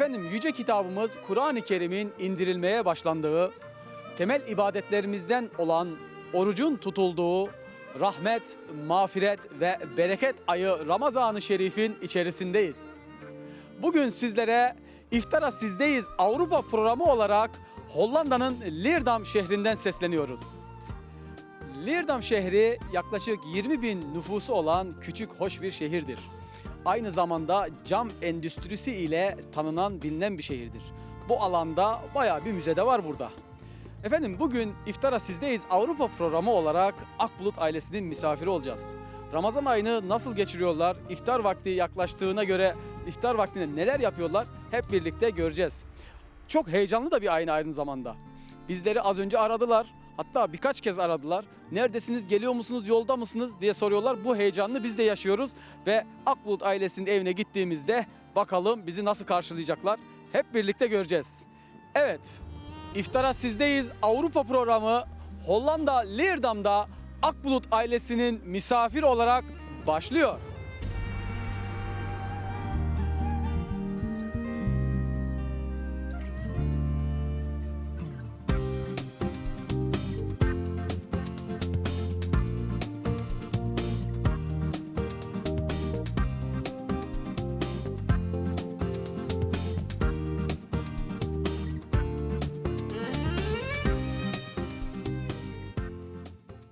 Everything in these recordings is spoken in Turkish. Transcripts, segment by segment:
Efendim yüce kitabımız Kur'an-ı Kerim'in indirilmeye başlandığı, temel ibadetlerimizden olan orucun tutulduğu, rahmet, mağfiret ve bereket ayı Ramazan-ı Şerif'in içerisindeyiz. Bugün sizlere İftara Sizdeyiz Avrupa programı olarak Hollanda'nın Leerdam şehrinden sesleniyoruz. Leerdam şehri yaklaşık 20 bin nüfusu olan küçük hoş bir şehirdir. Aynı zamanda cam endüstrisi ile tanınan bilinen bir şehirdir. Bu alanda bayağı bir müze de var burada. Efendim bugün İftara Sizdeyiz Avrupa programı olarak Akbulut ailesinin misafiri olacağız. Ramazan ayını nasıl geçiriyorlar? İftar vakti yaklaştığına göre iftar vaktinde neler yapıyorlar? Hep birlikte göreceğiz. Çok heyecanlı da bir ayın aynı zamanda. Bizleri az önce aradılar. Hatta birkaç kez aradılar. Neredesiniz, geliyor musunuz, yolda mısınız diye soruyorlar. Bu heyecanını biz de yaşıyoruz. Ve Akbulut ailesinin evine gittiğimizde bakalım bizi nasıl karşılayacaklar. Hep birlikte göreceğiz. Evet, İftara Sizdeyiz Avrupa programı Hollanda Leerdam'da Akbulut ailesinin misafir olarak başlıyor.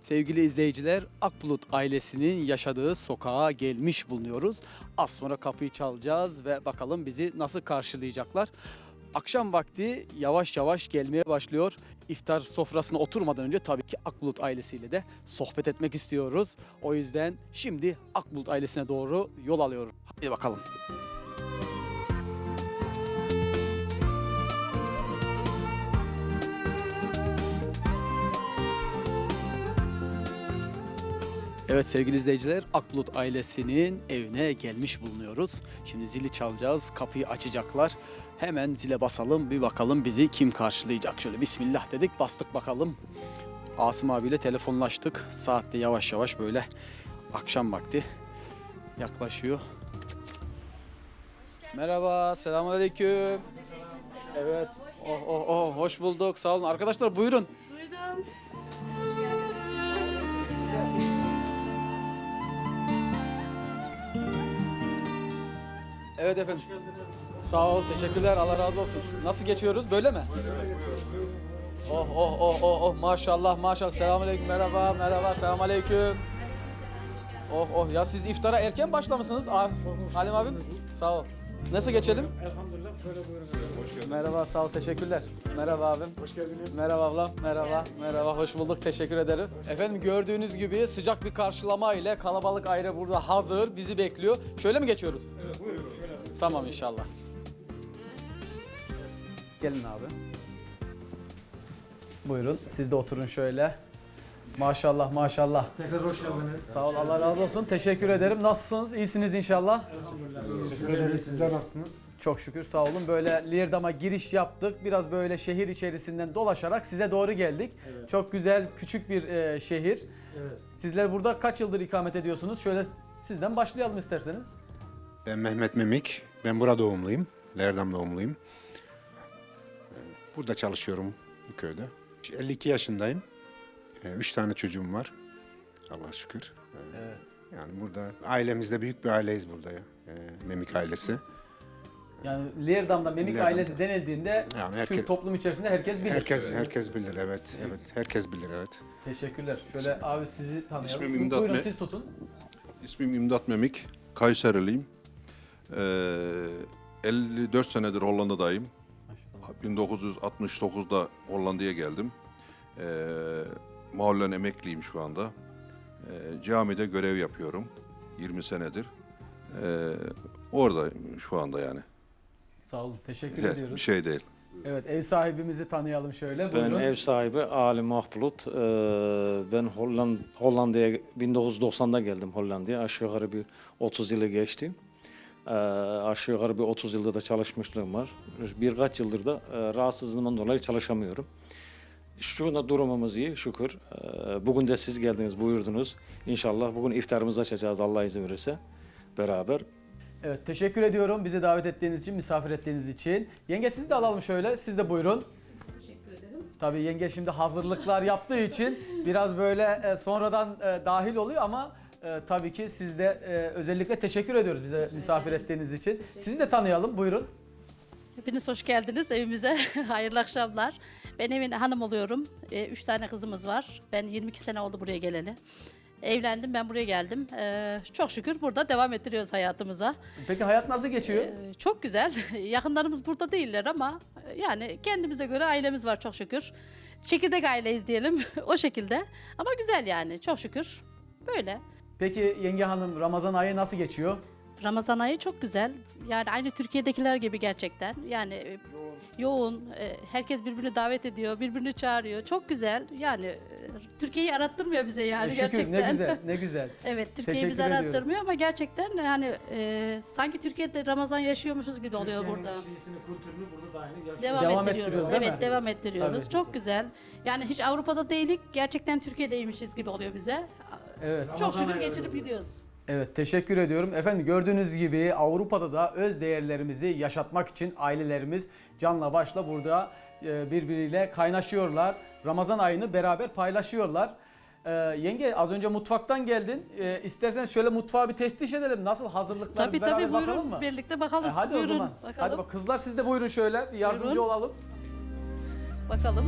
Sevgili izleyiciler, Akbulut ailesinin yaşadığı sokağa gelmiş bulunuyoruz. Az sonra kapıyı çalacağız ve bakalım bizi nasıl karşılayacaklar. Akşam vakti yavaş yavaş gelmeye başlıyor. İftar sofrasına oturmadan önce tabii ki Akbulut ailesiyle de sohbet etmek istiyoruz. O yüzden şimdi Akbulut ailesine doğru yol alıyorum. Hadi bakalım. Evet sevgili izleyiciler Akbulut ailesinin evine gelmiş bulunuyoruz. Şimdi zili çalacağız, kapıyı açacaklar. Hemen zile basalım bir bakalım bizi kim karşılayacak. Şöyle bismillah dedik bastık bakalım. Asım abiyle telefonlaştık. Saatte yavaş yavaş böyle akşam vakti yaklaşıyor. Merhaba, selamünaleyküm. Evet, oh oh oh hoş bulduk sağ olun. Arkadaşlar buyurun. Buyurun. Evet efendim. Sağ ol, teşekkürler. Allah razı olsun. Nasıl geçiyoruz? Böyle mi? Oh oh oh oh oh maşallah maşallah. Selamünaleyküm. Merhaba. Merhaba. Selamünaleyküm. Oh oh ya siz iftara erken başlamışsınız. Ah, Halim abim. Sağ ol. Nasıl geçelim? Elhamdülillah böyle buyurun. Merhaba, sağ ol, teşekkürler. Merhaba abim. Hoş geldiniz. Merhaba ablam, merhaba, merhaba, hoş bulduk, teşekkür ederim. Efendim gördüğünüz gibi sıcak bir karşılama ile kalabalık aile burada hazır, bizi bekliyor. Şöyle mi geçiyoruz? Evet buyurun. Şöyle. Tamam inşallah. Gelin abi. Buyurun siz de oturun şöyle. Maşallah maşallah. Tekrar hoş geldiniz. Sağ ol Allah razı olsun. Teşekkür ederim. Nasılsınız? İyisiniz inşallah. Elhamdülillah. Sizler, sizler nasılsınız? Çok şükür sağ olun. Böyle Lirdam'a giriş yaptık. Biraz böyle şehir içerisinden dolaşarak size doğru geldik. Evet. Çok güzel küçük bir e, şehir. Evet. Sizler burada kaç yıldır ikamet ediyorsunuz? Şöyle sizden başlayalım isterseniz. Ben Mehmet Memik. Ben burada doğumluyum. Lerdam doğumluyum. Burada çalışıyorum bu köyde. 52 yaşındayım. Ee, Üç tane çocuğum var. Allah'a şükür. Ee, Evet. Yani burada ailemizde büyük bir aileyiz burada ya. Ee, Memik ailesi. Yani Lirdam'da Memik Lirdam'da. ailesi denildiğinde Yani tüm herkes toplum içerisinde herkes bilir. herkes herkes bilir evet. Evet, herkes bilir evet. Teşekkürler. Şöyle abi sizi tanıyalım. İsmim İmdat Buyurun Me- siz tutun. İsmim İmdat Memik, Kayseriliyim. Ee, 54 senedir Hollanda'dayım. 1969'da Hollanda'ya geldim. Ee, mahallen emekliyim şu anda. Ee, camide görev yapıyorum 20 senedir. Ee, oradayım şu anda yani. Sağ olun. Teşekkür Bir ediyoruz. şey değil. Evet ev sahibimizi tanıyalım şöyle. Ben Buyurun. ev sahibi Ali Mahbulut. Ee, ben Holland Hollanda'ya 1990'da geldim Hollanda'ya. Aşağı yukarı bir 30 yılı geçti. Ee, aşağı yukarı bir 30 yılda da çalışmışlığım var. Birkaç yıldır da e, rahatsızlığımdan dolayı çalışamıyorum. Şu anda durumumuz iyi şükür. Ee, bugün de siz geldiniz buyurdunuz. İnşallah bugün iftarımızı açacağız Allah izin verirse beraber. Evet teşekkür ediyorum bizi davet ettiğiniz için, misafir ettiğiniz için. Yenge siz de alalım şöyle, siz de buyurun. Teşekkür ederim. Tabii yenge şimdi hazırlıklar yaptığı için biraz böyle e, sonradan e, dahil oluyor ama e, tabii ki siz de özellikle teşekkür ediyoruz bize misafir ettiğiniz için. Sizi de tanıyalım buyurun. Hepiniz hoş geldiniz evimize. Hayırlı akşamlar. Ben evin hanım oluyorum. Ee, üç tane kızımız var. Ben 22 sene oldu buraya geleli. Evlendim, ben buraya geldim. Ee, çok şükür burada devam ettiriyoruz hayatımıza. Peki hayat nasıl geçiyor? Ee, çok güzel. Yakınlarımız burada değiller ama e, yani kendimize göre ailemiz var çok şükür. Çekirdek aileyiz diyelim o şekilde. Ama güzel yani çok şükür. Böyle. Peki yenge hanım Ramazan ayı nasıl geçiyor? Ramazan ayı çok güzel. Yani aynı Türkiye'dekiler gibi gerçekten. Yani e, yoğun, e, herkes birbirini davet ediyor, birbirini çağırıyor. Çok güzel. Yani e, Türkiye'yi arattırmıyor bize yani E, şükür gerçekten. ne güzel ne güzel. evet, Türkiye'yi bize Teşekkür ediyorum. arattırmıyor ama gerçekten yani e, sanki Türkiye'de Ramazan yaşıyormuşuz gibi oluyor Türkiye'nin burada. şeysini, kültürünü burada da aynı yaşıyor. Devam, Devam ettiriyoruz. ettiriyoruz, değil Evet, mi? devam ettiriyoruz. Tabii. Çok güzel. Yani hiç Avrupa'da değilik, gerçekten Türkiye'deymişiz gibi oluyor bize. Evet. Çok Ramazan şükür ayı geçirip öyle. gidiyoruz. Evet teşekkür ediyorum. Efendim gördüğünüz gibi Avrupa'da da öz değerlerimizi yaşatmak için ailelerimiz canla başla burada e, birbiriyle kaynaşıyorlar. Ramazan ayını beraber paylaşıyorlar. Ee, yenge az önce mutfaktan geldin. Ee, istersen şöyle mutfağı bir teftiş edelim. Nasıl hazırlıklar Tabii beraber tabii bakalım buyurun mı? birlikte bakalım. E, hadi buyurun. o zaman. Bakalım. Hadi bak kızlar siz de buyurun şöyle bir yardımcı Buyurun. olalım. Bakalım.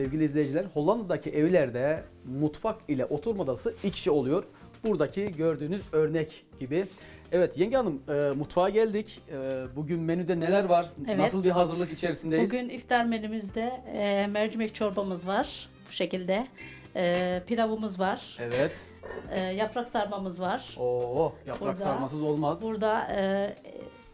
Sevgili izleyiciler, Hollanda'daki evlerde mutfak ile oturma odası iç içe oluyor. Buradaki gördüğünüz örnek gibi. Evet Yenge Hanım e, mutfağa geldik. E, bugün menüde neler var? Evet. Nasıl bir hazırlık içerisindeyiz? Bugün iftar menümüzde e, mercimek çorbamız var bu şekilde. E, pilavımız var. Evet. E, yaprak sarmamız var. Oo, yaprak Burada- sarmasız olmaz. Burada e,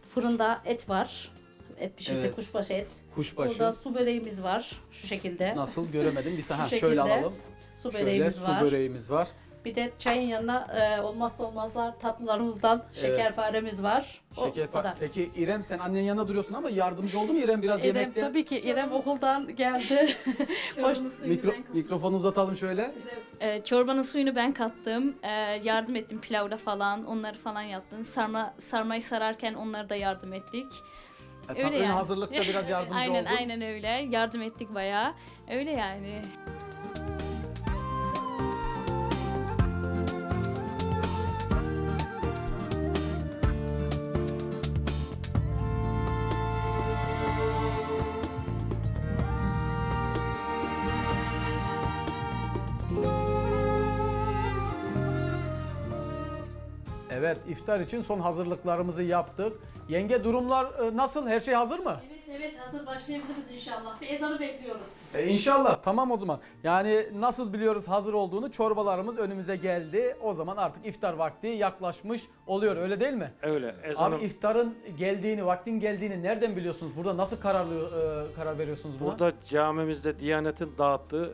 fırında et var. Et pişirdik Evet. kuşbaşı et. Kuşbaşı. Burada su böreğimiz var şu şekilde. Nasıl göremedim. Bir saniye şöyle alalım. Su Şöyle böreğimiz su var. böreğimiz var. Bir de çayın yanına e, olmazsa olmazlar tatlılarımızdan şekerparemiz var. O Şeker kadar. Peki İrem sen annenin yanında duruyorsun ama yardımcı oldu mu İrem biraz İrem yemekte? tabii ki İrem okuldan geldi. Hoş, Çorbanın suyunu Mikro, ben kattım. mikrofonu uzatalım şöyle. Ee, çorbanın suyunu ben kattım. Ee, yardım ettim pilavda falan. Onları falan yaptım. Sarma sarmayı sararken onlara da yardım ettik. E, Öyle ön yani. hazırlıkta biraz yardımcı aynen oldun. aynen öyle. Yardım ettik bayağı. Öyle yani. Evet iftar için son hazırlıklarımızı yaptık. Yenge durumlar e, nasıl? Her şey hazır mı? Evet evet hazır başlayabiliriz inşallah. Bir ezanı bekliyoruz. E, inşallah. Tamam o zaman. Yani nasıl biliyoruz hazır olduğunu çorbalarımız önümüze geldi. O zaman artık iftar vakti yaklaşmış oluyor öyle değil mi? Öyle. Ezanı, Abi iftarın geldiğini, vaktin geldiğini nereden biliyorsunuz? Burada nasıl kararlı e, karar veriyorsunuz buna? burada camimizde Diyanet'in dağıttığı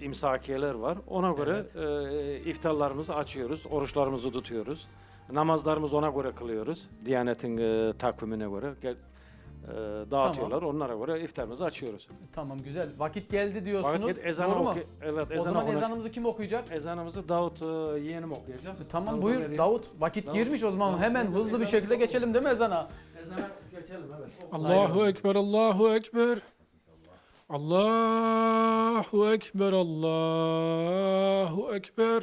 e, imsakiyeler var. Ona göre e, iftarlarımızı açıyoruz, oruçlarımızı tutuyoruz. Namazlarımızı ona göre kılıyoruz. Diyanet'in e, takvimine göre gel, e, dağıtıyorlar. Onlara göre iftarımızı açıyoruz. Tamam güzel. Vakit geldi diyorsunuz. Vakit ezanı Doğru mu? oku- Evet, O ezan zaman okunacak. ezanımızı kim okuyacak? Ezanımızı Davut e, yeğenim okuyacak. Tamam Davut'a buyur vereyim. Davut. Vakit Davut. girmiş o zaman Davut. hemen hızlı bir şekilde geçelim değil mi ezana? Ezana geçelim evet. Allahu Ekber, Allahu Ekber. Allahu Ekber, Allahu Ekber.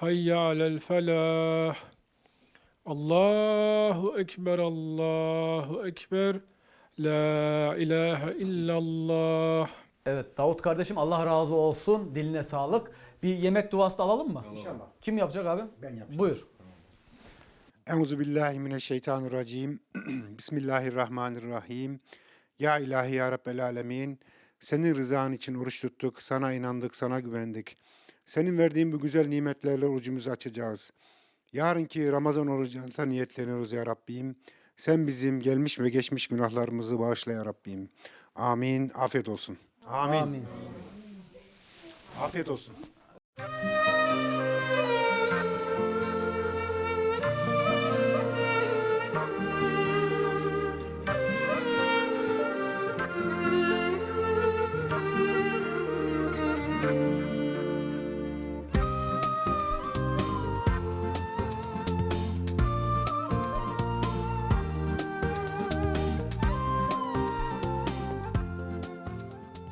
Hayya alel felah. Allahu Ekber, Allahu Ekber. La ilahe illallah. Evet Davut kardeşim Allah razı olsun. Diline sağlık. Bir yemek duası da alalım mı? İnşallah. Kim yapacak abi? Ben yapayım. Buyur. Euzu billahi mineşşeytanirracim. Bismillahirrahmanirrahim. Ya ilahi ya Rabbel alemin. Senin rızan için oruç tuttuk, sana inandık, sana güvendik. Senin verdiğin bu güzel nimetlerle orucumuzu açacağız. Yarınki Ramazan orucuna niyetleniyoruz ya Rabbim. Sen bizim gelmiş ve geçmiş günahlarımızı bağışla ya Rabbim. Amin. Afiyet olsun. Amin. Amin. Afiyet olsun.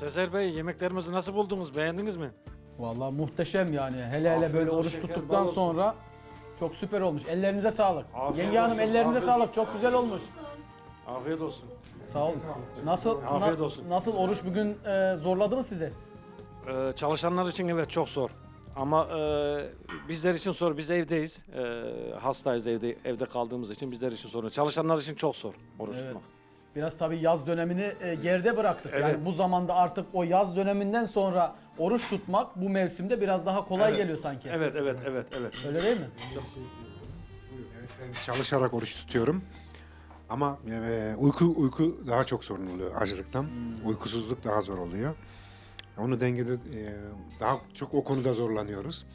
Sezer Bey yemeklerimizi nasıl buldunuz? Beğendiniz mi? Vallahi muhteşem yani. Hele hele böyle olsun, oruç şeker, tuttuktan bal olsun. sonra çok süper olmuş. Ellerinize sağlık. Afiyet Yenge Hanım olsun, ellerinize afiyet- sağlık. Çok güzel olmuş. Afiyet olsun. Sağ olun. Nasıl Afiyet na- olsun. nasıl oruç bugün e, zorladı mı sizi? Ee, çalışanlar için evet çok zor. Ama e, bizler için zor. Biz evdeyiz. E, hastayız evde evde kaldığımız için bizler için sorun. Çalışanlar için çok zor oruç Evet. tutmak. Biraz tabii yaz dönemini e, geride bıraktık. Yani Evet. bu zamanda artık o yaz döneminden sonra oruç tutmak bu mevsimde biraz daha kolay Evet. geliyor sanki. Evet evet evet evet. Öyle değil mi? Ben çalışarak oruç tutuyorum. Ama e, uyku uyku daha çok sorun oluyor açlıktan. Uykusuzluk daha zor oluyor. Onu dengede e, daha çok o konuda zorlanıyoruz.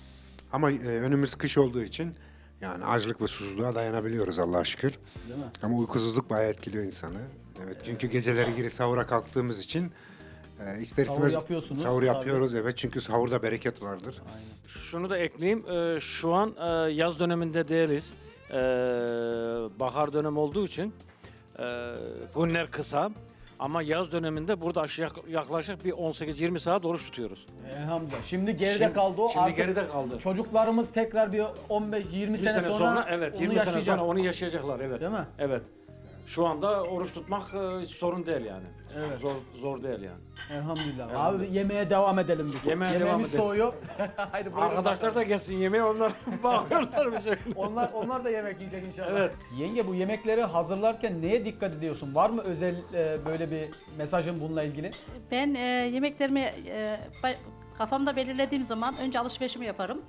Ama e, önümüz kış olduğu için yani açlık ve susuzluğa dayanabiliyoruz Allah'a şükür. Değil mi? Ama uykusuzluk bayağı etkiliyor insanı. Evet çünkü geceleri giri sahura kalktığımız için e, ister Sahur istemez yapıyorsunuz. sahur Tabii. yapıyoruz evet çünkü sahurda bereket vardır. Şunu da ekleyeyim. Ee, şu an e, yaz döneminde değiliz. Ee, bahar dönemi olduğu için e, günler kısa. Ama yaz döneminde burada aşağı yaklaşık bir 18-20 saat oruç tutuyoruz. Elhamdülillah. Şimdi geride Şimdi- kaldı o. Şimdi Artık geride kaldı. Çocuklarımız tekrar bir 15-20 Bir sene, sonra, evet onu 20 sene yaşayacak. sonra onu yaşayacaklar evet. Değil mi? Evet. Şu anda oruç tutmak e, hiç sorun değil yani. Evet. Zor zor değil yani. Elhamdülillah. Elhamdülillah. Abi yemeğe devam edelim biz. Yemeğe devam Yemeğimiz edelim. soğuyor. Haydi buyurun Arkadaşlar da gelsin yemeğe onlar bakıyorlar bize. Onlar onlar da yemek yiyecek inşallah. Evet. Yenge bu yemekleri hazırlarken neye dikkat ediyorsun? Var mı özel e, böyle bir mesajın bununla ilgili? Ben e, yemeklerimi e, kafamda belirlediğim zaman önce alışverişimi yaparım.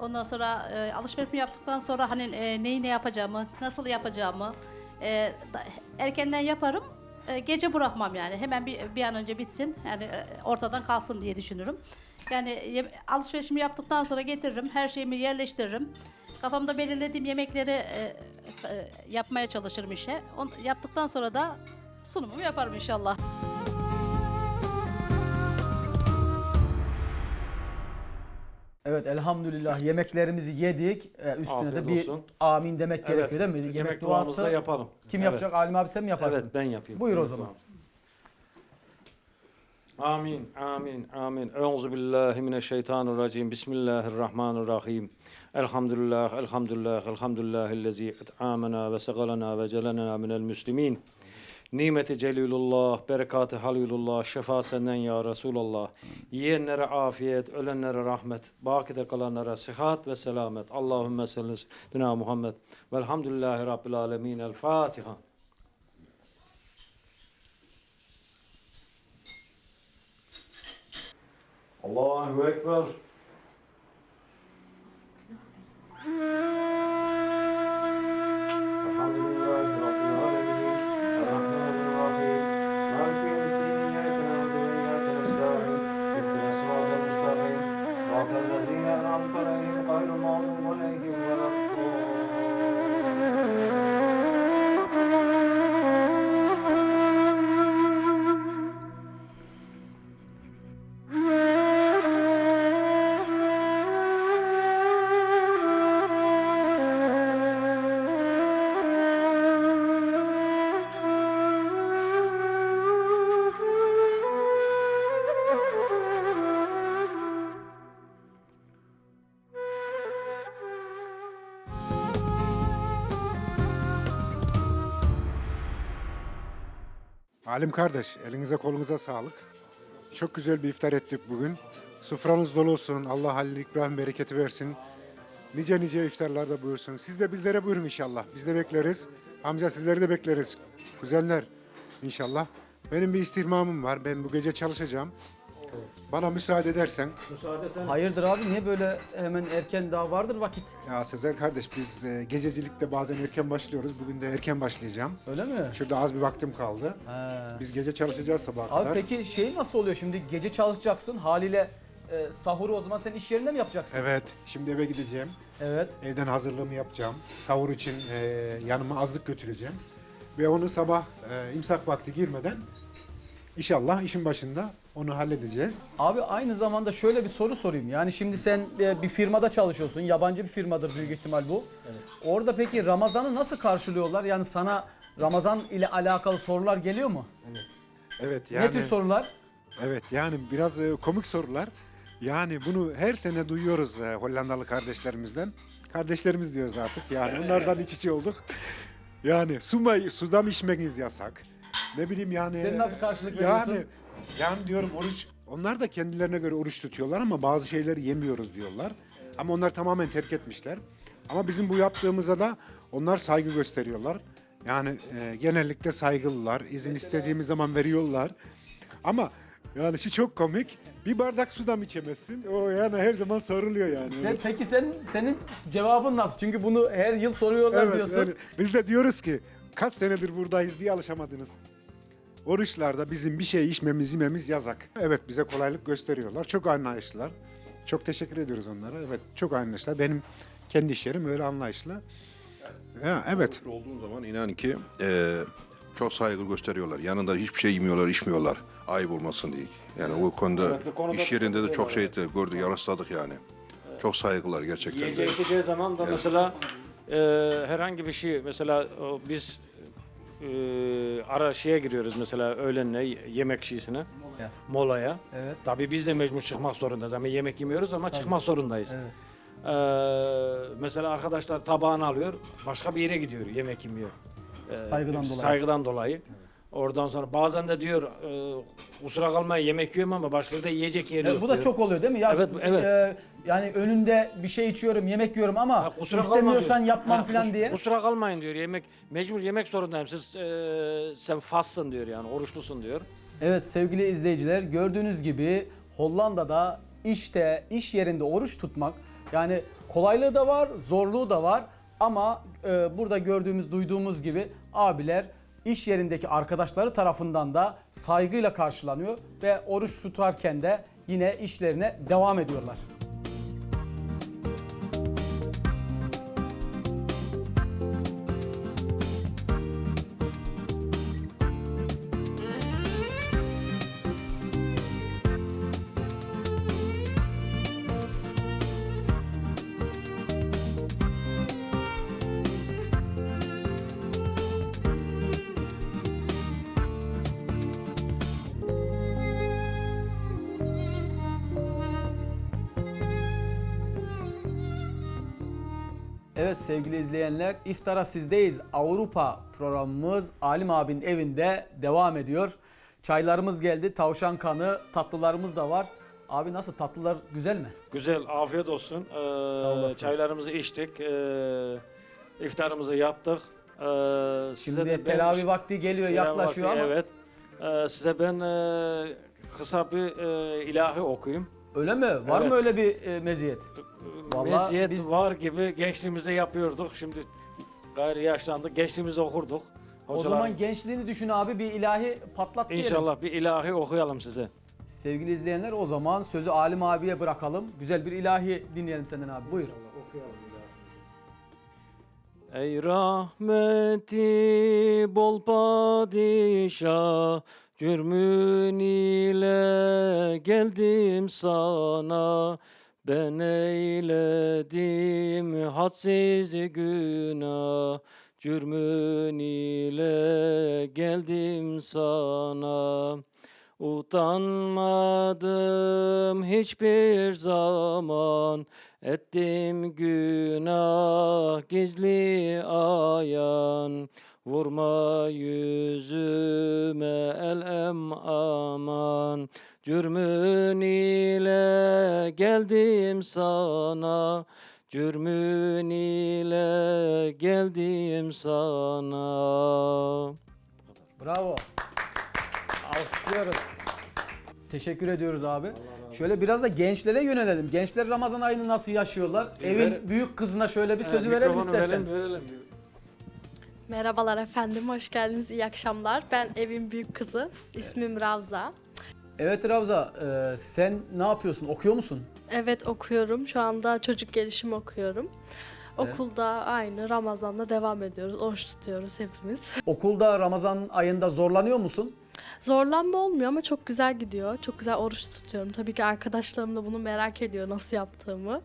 Ondan sonra e, alışverişimi yaptıktan sonra hani e, neyi ne yapacağımı, nasıl yapacağımı e, da- erkenden yaparım. E, gece bırakmam yani. Hemen bir, bir an önce bitsin. Yani e, ortadan kalsın diye düşünürüm. Yani alışverişimi yaptıktan sonra getiririm. Her şeyimi yerleştiririm. Kafamda belirlediğim yemekleri e, e, yapmaya çalışırım işe. Onu yaptıktan sonra da sunumumu yaparım inşallah. Evet elhamdülillah yemeklerimizi yedik. E, üstüne Afiyet de bir olsun. amin demek gerekiyor değil mi? Yemek, Yemek duamızı duası da yapalım. kim Evet. yapacak? Alim abi sen mi yaparsın? Evet ben yapayım. Buyur o Evet, zaman. Amin, amin, amin. Euzu billahi mineşşeytanirracim. Bismillahirrahmanirrahim. Elhamdülillah, elhamdülillah, elhamdülillahillezî et'âmena ve segalena ve celenena minel müslimin. Nimeti celilullah, berekatı halilullah, şefa senden ya Resulallah. Yiyenlere afiyet, ölenlere rahmet, bakide kalanlara sıhhat ve selamet. Allahümme salli ala Muhammed. Velhamdülillahi Rabbil alemin. El Fatiha. Allahu Ekber. Alim kardeş, elinize kolunuza sağlık. Çok güzel bir iftar ettik bugün. Sufranız dolu olsun. Allah Halil İbrahim bereketi versin. Nice nice iftarlarda buyursun. Siz de bizlere buyurun inşallah. Biz de bekleriz. Amca sizleri de bekleriz. Kuzenler inşallah. Benim bir istihmamım var. Ben bu gece çalışacağım. Bana müsaade edersen. Müsaade sen. Hayırdır abi niye böyle hemen erken daha vardır vakit? Ya Sezer kardeş biz e, gececilikte bazen erken başlıyoruz. Bugün de erken başlayacağım. Öyle mi? Şurada az bir vaktim kaldı. He. Biz gece çalışacağız sabaha Abi kadar. peki şey nasıl oluyor şimdi gece çalışacaksın haliyle e, sahuru o zaman sen iş yerinde mi yapacaksın? Evet. Şimdi eve gideceğim. Evet. Evden hazırlığımı yapacağım. Sahur için e, yanıma azlık götüreceğim. Ve onu sabah e, imsak vakti girmeden inşallah işin başında onu halledeceğiz. Abi aynı zamanda şöyle bir soru sorayım. Yani şimdi sen e, bir firmada çalışıyorsun. Yabancı bir firmadır büyük ihtimal bu. Orada peki Ramazan'ı nasıl karşılıyorlar? Yani sana Ramazan ile alakalı sorular geliyor mu? Evet Ne tür sorular? Evet yani biraz e, komik sorular. Yani bunu her sene duyuyoruz e, Hollandalı kardeşlerimizden. Kardeşlerimiz diyoruz artık yani onlardan iç içe olduk. Yani su mu, suda mı içmeniz yasak? Ne bileyim yani. Sen nasıl karşılık Yani, veriyorsun? yani diyorum oruç, onlar da kendilerine göre oruç tutuyorlar ama bazı şeyleri yemiyoruz diyorlar. Ama onlar tamamen terk etmişler. Ama bizim bu yaptığımıza da onlar saygı gösteriyorlar. Yani e, genellikle saygılılar. İzin istediğimiz zaman veriyorlar. Ama yani şu çok komik. Bir bardak suda mı içemezsin? O yani her zaman soruluyor yani. Sen, peki sen senin cevabın nasıl? Çünkü bunu her yıl soruyorlar Evet, diyorsun. yani biz de diyoruz ki kaç senedir buradayız bir alışamadınız. Oruçlarda bizim bir şey içmemiz, yememiz yasak. Evet bize kolaylık gösteriyorlar. Çok anlayışlılar. Çok teşekkür ediyoruz onlara. Evet çok anlayışlılar. Benim kendi iş yerim öyle anlayışlı. Ya, evet. Olduğun zaman inan ki e, çok saygı gösteriyorlar. Yanında hiçbir şey yemiyorlar, içmiyorlar. Ayıp olmasın diye. Yani o konuda Evet, bu konuda iş yerinde de çok şey de gördük, rastladık yani. Çok saygılar gerçekten. de. Yiyeceği içeceği zaman da mesela e, herhangi bir şey mesela o, biz e, ara şeye giriyoruz mesela öğlenle yemek şeysine Molaya. molaya. Evet. Tabii biz de mecbur çıkmak zorundayız ama yemek yemiyoruz ama çıkmak zorundayız. Evet. Ee, mesela arkadaşlar tabağını alıyor başka bir yere gidiyor yemek yemiyor. Ee, Saygıdan dolayı. Saygıdan dolayı. Oradan sonra bazen de diyor e, kusura kalmayın yemek yiyorum ama başka da yiyecek yeri yok bu da diyor. çok oluyor değil mi? Ya, Evet, evet. e, yani önünde bir şey içiyorum, yemek yiyorum ama kusura kalma istemiyorsan diyor. yapmam falan diye. Kusura kalmayın diyor. Yemek mecbur yemek zorundayım. Siz e, sen fassın diyor yani oruçlusun diyor. Evet sevgili izleyiciler gördüğünüz gibi Hollanda'da işte iş yerinde oruç tutmak yani kolaylığı da var zorluğu da var ama e, burada gördüğümüz duyduğumuz gibi abiler iş yerindeki arkadaşları tarafından da saygıyla karşılanıyor ve oruç tutarken de yine işlerine devam ediyorlar. Evet sevgili izleyenler İftara Sizdeyiz Avrupa programımız Alim abinin evinde devam ediyor. Çaylarımız geldi, tavşan kanı, tatlılarımız da var. Abi nasıl tatlılar güzel mi? Güzel afiyet olsun. Ee, olasın. çaylarımızı içtik. Ee, iftarımızı yaptık. Ee, size Şimdi de ben- teravih vakti geliyor, yaklaşıyor vakti, ama Evet. Ee, size ben e, kısa bir e, ilahi okuyayım. öyle mi? Var Evet. mı öyle bir e, meziyet? Vallahi Meziyet biz- var gibi gençliğimizde yapıyorduk. Şimdi gayri yaşlandık. Gençliğimizde okurduk. O Hocalar- zaman gençliğini düşün abi bir ilahi patlat diyelim. İnşallah bir ilahi okuyalım size. Sevgili izleyenler o zaman sözü Alim abiye bırakalım. Güzel bir ilahi dinleyelim senden abi. Buyur. Ey rahmeti bol padişah Cürmün ile geldim sana Ben eyledim hadsiz günah Cürmün ile geldim sana. Utanmadım hiçbir zaman Ettim günah gizli ayan. Vurma yüzüme elem aman Cürmün ile geldim sana Cürmün ile geldim sana Bravo. alkışlıyoruz. Teşekkür ediyoruz abi. Şöyle biraz da gençlere yönelelim. Gençler Ramazan ayını nasıl yaşıyorlar? Evin ver- büyük kızına şöyle bir sözü verelim Mikrofonu istersen. Verelim, verelim. Merhabalar efendim, hoş geldiniz, iyi akşamlar. Ben evin büyük kızı, ismim Ravza. Evet Ravza, e, sen ne yapıyorsun? Okuyor musun? Evet okuyorum, şu anda çocuk gelişim okuyorum. Güzel. Okulda aynı Ramazan'da devam ediyoruz, oruç tutuyoruz hepimiz. Okulda Ramazan ayında zorlanıyor musun? Zorlanma olmuyor ama çok güzel gidiyor, çok güzel oruç tutuyorum. Tabii ki arkadaşlarım da bunu merak ediyor nasıl yaptığımı.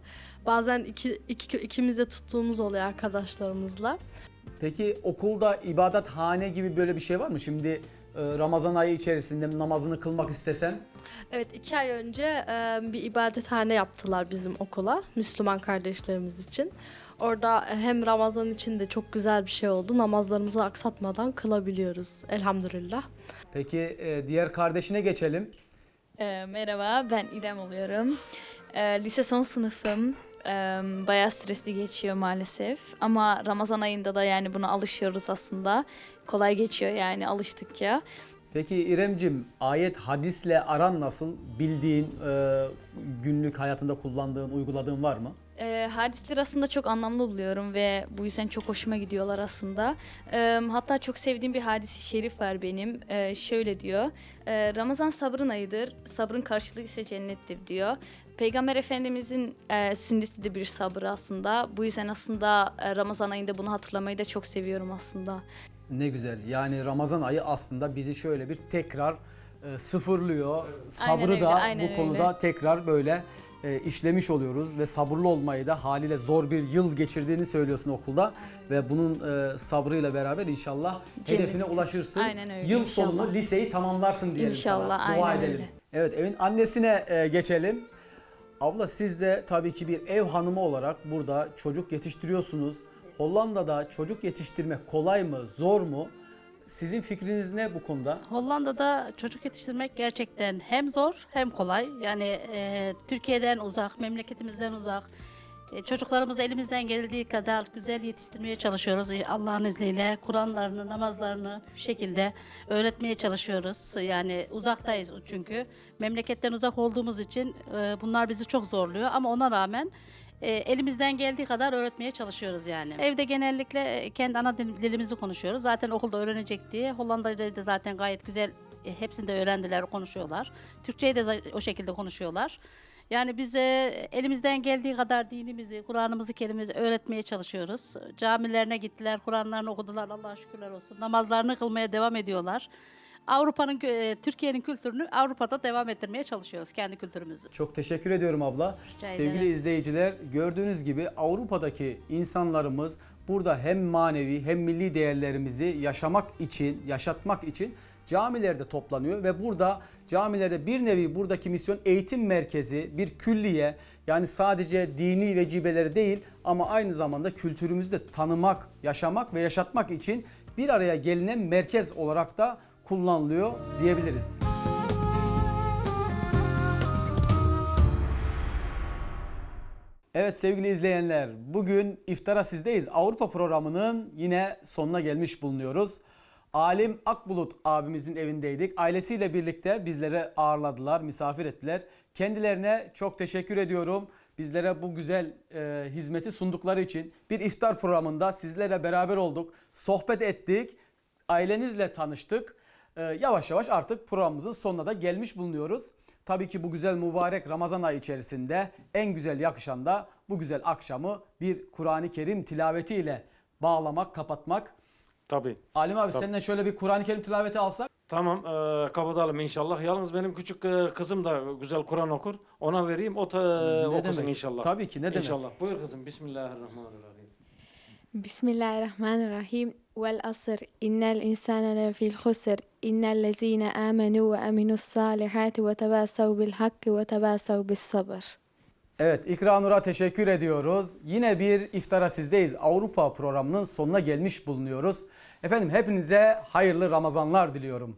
Bazen iki, iki, ikimiz de tuttuğumuz oluyor arkadaşlarımızla. Peki okulda ibadethane gibi böyle bir şey var mı? Şimdi Ramazan ayı içerisinde namazını kılmak istesen Evet iki ay önce e, bir ibadethane yaptılar bizim okula Müslüman kardeşlerimiz için. Orada hem Ramazan için de çok güzel bir şey oldu. Namazlarımızı aksatmadan kılabiliyoruz elhamdülillah. Peki e, diğer kardeşine geçelim. Ee, merhaba, ben İrem oluyorum. Ee, lise son sınıfım. Ee, bayağı stresli geçiyor maalesef. Ama Ramazan ayında da yani buna alışıyoruz aslında. Kolay geçiyor yani alıştıkça. Peki İremcim ayet hadisle aran nasıl? Bildiğin, e, günlük hayatında kullandığın, uyguladığın var mı? Ee, hadisler aslında çok anlamlı buluyorum ve bu yüzden çok hoşuma gidiyorlar aslında. Ee, hatta çok sevdiğim bir hadisi şerif var benim. Ee, şöyle diyor. "Ee, Ramazan sabrın ayıdır, sabrın karşılığı ise cennettir diyor. Peygamber Efendimizin e, sünneti de bir sabır aslında. Bu yüzden aslında e, Ramazan ayında bunu hatırlamayı da çok seviyorum aslında. Ne güzel. Yani Ramazan ayı aslında bizi şöyle bir tekrar e, sıfırlıyor. Sabrı öyle, da aynen bu konuda öyle. tekrar böyle e, işlemiş oluyoruz ve sabırlı olmayı da haliyle zor bir yıl geçirdiğini söylüyorsun okulda ve bunun e, sabrıyla beraber inşallah Cennet. hedefine ulaşırsın. Aynen öyle, Yıl inşallah. sonunu liseyi tamamlarsın diyelim İnşallah, sana. Dua aynen edelim. öyle. Evet evin annesine e, geçelim. Abla siz de tabii ki bir ev hanımı olarak burada çocuk yetiştiriyorsunuz. Hollanda'da çocuk yetiştirmek kolay mı, zor mu? Sizin fikriniz ne bu konuda? Hollanda'da çocuk yetiştirmek gerçekten hem zor hem kolay. Yani e, Türkiye'den uzak, memleketimizden uzak. E, çocuklarımızı elimizden geldiği kadar güzel yetiştirmeye çalışıyoruz. E, Allah'ın izniyle Kur'anlarını, namazlarını bir şekilde öğretmeye çalışıyoruz. Yani uzaktayız çünkü. Memleketten uzak olduğumuz için e, bunlar bizi çok zorluyor ama ona rağmen e, elimizden geldiği kadar öğretmeye çalışıyoruz yani. Evde genellikle e, kendi ana dil- dilimizi konuşuyoruz. Zaten okulda öğrenecek diye. Hollanda'da da zaten gayet güzel e, hepsini de öğrendiler, konuşuyorlar. Türkçeyi de o şekilde konuşuyorlar. Yani biz e, elimizden geldiği kadar dinimizi, Kur'an'ımızı, kerimimizi öğretmeye çalışıyoruz. Camilerine gittiler, Kur'anlarını okudular, Allah'a şükürler olsun. Namazlarını kılmaya devam ediyorlar. Avrupa'nın, e, Türkiye'nin kültürünü Avrupa'da devam ettirmeye çalışıyoruz, kendi kültürümüzü. Çok teşekkür ediyorum abla. Rica Sevgili ederim. izleyiciler gördüğünüz gibi Avrupa'daki insanlarımız burada hem manevi hem milli değerlerimizi yaşamak için, yaşatmak için camilerde toplanıyor ve burada camilerde bir nevi buradaki misyon eğitim merkezi, bir külliye yani sadece dini vecibeleri değil ama aynı zamanda kültürümüzü de tanımak, yaşamak ve yaşatmak için bir araya gelinen merkez olarak da kullanılıyor diyebiliriz. Evet sevgili izleyenler, bugün İftara Sizdeyiz Avrupa programının yine sonuna gelmiş bulunuyoruz. Alim Akbulut abimizin evindeydik. Ailesiyle birlikte bizlere ağırladılar, misafir ettiler. Kendilerine çok teşekkür ediyorum. Bizlere bu güzel e, hizmeti sundukları için bir iftar programında sizlerle beraber olduk. Sohbet ettik, ailenizle tanıştık. Ee, yavaş yavaş artık programımızın sonuna da gelmiş bulunuyoruz. Tabii ki bu güzel mübarek Ramazan ayı içerisinde en güzel yakışan da bu güzel akşamı bir Kur'an-ı Kerim tilavetiyle bağlamak, kapatmak. Tabii. Alim abi Tabii. seninle şöyle bir Kur'an-ı Kerim tilaveti alsak. Tamam e, kapatalım inşallah. Yalnız benim küçük e, kızım da güzel Kur'an okur. Ona vereyim o ta, e, ne okusun demek? inşallah. Tabii ki ne demek. İnşallah. Buyur kızım. Bismillahirrahmanirrahim. Bismillahirrahmanirrahim. Vel asr innel insane lefil husr إن الذين آمنوا وأمنوا الصالحات وتواصوا بالحق وتواصوا بالصبر Evet İkra Nur'a teşekkür ediyoruz. Yine bir iftara sizdeyiz. Avrupa programının sonuna gelmiş bulunuyoruz. Efendim hepinize hayırlı Ramazanlar diliyorum.